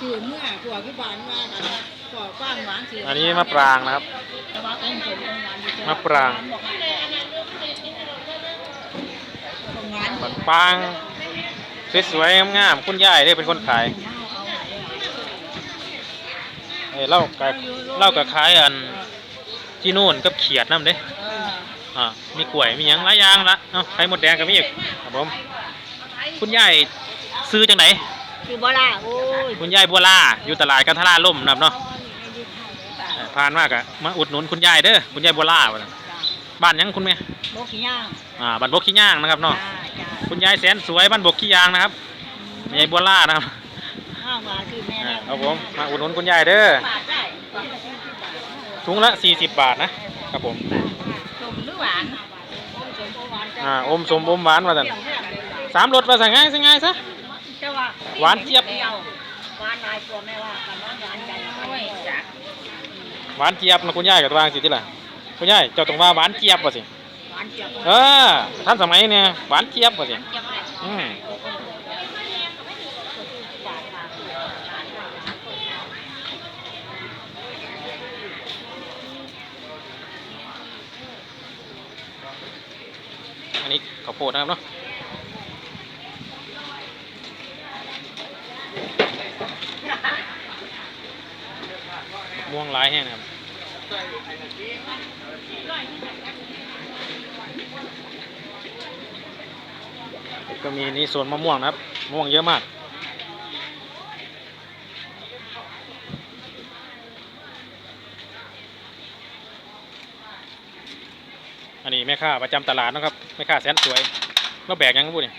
ซื้อเมื่อพวกที่บ้านว่ากันนะพวกกว้างหวานซื้อันนี้มะปรางนะครับแต่ว่าต้นสมต้นหวานอยู่มะปรางต้นหวานมันปางสวยๆงามๆคุณยายได้เป็นคนขายเอ้ยเล่ากับเล่ากับขายอันที่นู่นกับเขียดน้ำเด้เอออ่ามีกล้วยมีหยังหลายอย่างละเอ้าไข่มดแดงก็มีอีกครับผมคุณยายซื้อจังไหน คือบ่ล่ะโอ้ยคุณยายบัวลาอยู่ตลาดกันทราล่มนะครับเนาะเอ่อผ่านมากอะมาอุดหนุนคุณยายเด้อคุณยายบัวลาว่าซั่นบ้านหยังคุณแม่บกขี้ย่างอ่าบ้านบกขี้ย่างนะครับเนาะจ้าจ้าคุณยายแสนสวยบ้านบกขี้ยางนะครับยายบัวลานะครับข้าวหวานคือแม่อ่าแล้วครับผมมาอุดหนุนคุณยายเด้อบาทได้ถุงละ 40 บาทนะครับผมสมหรือหวานอมสมบ่หวานจ้าอ่าอมสมอมหวานว่าซั่นสามรสว่าสั่งง่ายสิง่ายซะ แต่ว่าหวานเจี๊ยบหวานหลายตัวแม่ว่ากันว่าหวานใจโอ้ยจ้ะหวานเจี๊ยบนะคุณยายกับวางสิที่ล่ะคุณยายเจ้าต้องว่าหวานเจี๊ยบว่าสิหวานเจี๊ยบเออท่านสมัยเนี่ยหวานเจี๊ยบว่าสิเจี๊ยบเลยอืมบาทมาอันนี้ข้าวโพดนะครับเนาะ ม่วงหลายแห้งนะครับก็มีนี่สวนมะม่วงนะครับม่วงเยอะมากอันนี้แม่ค้าประจำตลาดนะครับแม่ค้าแสนสวยเราแบกยังครับพูดนี่